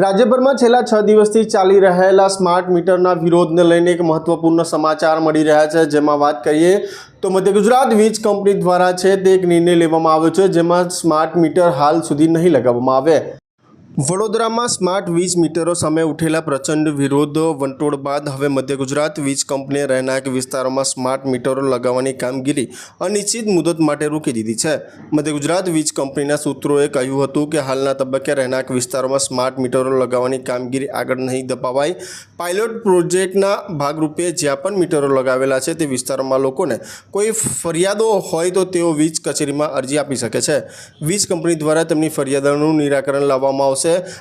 રાજ્યભરમાં છેલ્લા છ દિવસથી ચાલી રહેલા સ્માર્ટ મીટરના વિરોધને લઈને એક મહત્વપૂર્ણ સમાચાર મળી રહ્યા છે. જેમાં વાત કરીએ તો મધ્ય ગુજરાત વીજ કંપની દ્વારા છે તે એક નિર્ણય લેવામાં આવ્યો છે, જેમાં સ્માર્ટ મીટર હાલ સુધી નહીં લગાવવામાં આવે. વડોદરામાં સ્માર્ટ વીજ મીટરો સામે ઉઠેલા પ્રચંડ વિરોધ વંટોળ બાદ હવે મધ્ય ગુજરાત વીજ કંપનીએ રહેણાંક વિસ્તારોમાં સ્માર્ટ મીટરો લગાવવાની કામગીરી અનિશ્ચિત મુદત માટે રોકી દીધી છે. મધ્ય ગુજરાત વીજ કંપનીના સૂત્રોએ કહ્યું હતું કે હાલના તબક્કે રહેણાંક વિસ્તારોમાં સ્માર્ટ મીટરો લગાવવાની કામગીરી આગળ નહીં દપાવાય પાયલોટ પ્રોજેક્ટના ભાગરૂપે જ્યાં પણ મીટરો લગાવેલા છે તે વિસ્તારોમાં લોકોને કોઈ ફરિયાદો હોય તો તેઓ વીજ કચેરીમાં અરજી આપી શકે છે. વીજ કંપની દ્વારા તેમની ફરિયાદોનું નિરાકરણ લાવવામાં આવશે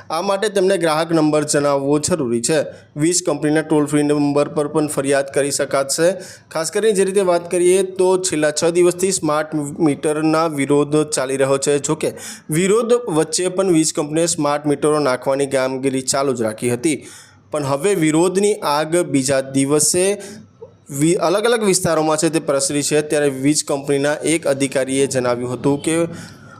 આ માટે તેમને ગ્રાહક નંબર જણાવવો જરૂરી છે. વીજ કંપનીના ટોલ ફ્રી નંબર પર પણ ફરિયાદ કરી શકાશે. ખાસ કરીને જે રીતે વાત કરીએ તો છેલ્લા છ દિવસથી સ્માર્ટ મીટરના વિરોધ ચાલી રહ્યો છે. જોકે વિરોધ વચ્ચે પણ વીજ કંપનીએ સ્માર્ટ મીટરો નાખવાની કામગીરી ચાલુ જ રાખી હતી. પણ હવે વિરોધની આગ બીજા દિવસે વી અલગ અલગ વિસ્તારોમાં છે તે પ્રસરી છે. ત્યારે વીજ કંપનીના એક અધિકારીએ જણાવ્યું હતું કે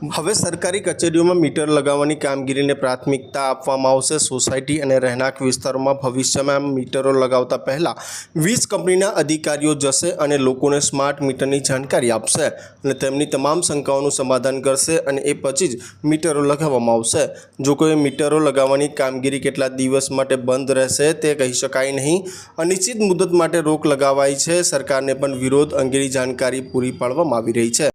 હવે સરકારી કચેરીઓમાં મીટર લગાવવાની કામગીરીને પ્રાથમિકતા આપવામાં આવશે. સોસાયટી અને રહેણાંક વિસ્તારોમાં ભવિષ્યમાં મીટરો લગાવતા પહેલાં વીજ કંપનીના અધિકારીઓ જશે અને લોકોને સ્માર્ટ મીટરની જાણકારી આપશે અને તેમની તમામ શંકાઓનું સમાધાન કરશે અને એ પછી જ મીટરો લગાવવામાં આવશે. જો કોઈ મીટરો લગાવવાની કામગીરી કેટલા દિવસ માટે બંધ રહેશે તે કહી શકાય નહીં. અનિશ્ચિત મુદત માટે રોક લગાવાઈ છે. સરકારને પણ વિરોધ અંગેની જાણકારી પૂરી પાડવામાં આવી રહી છે.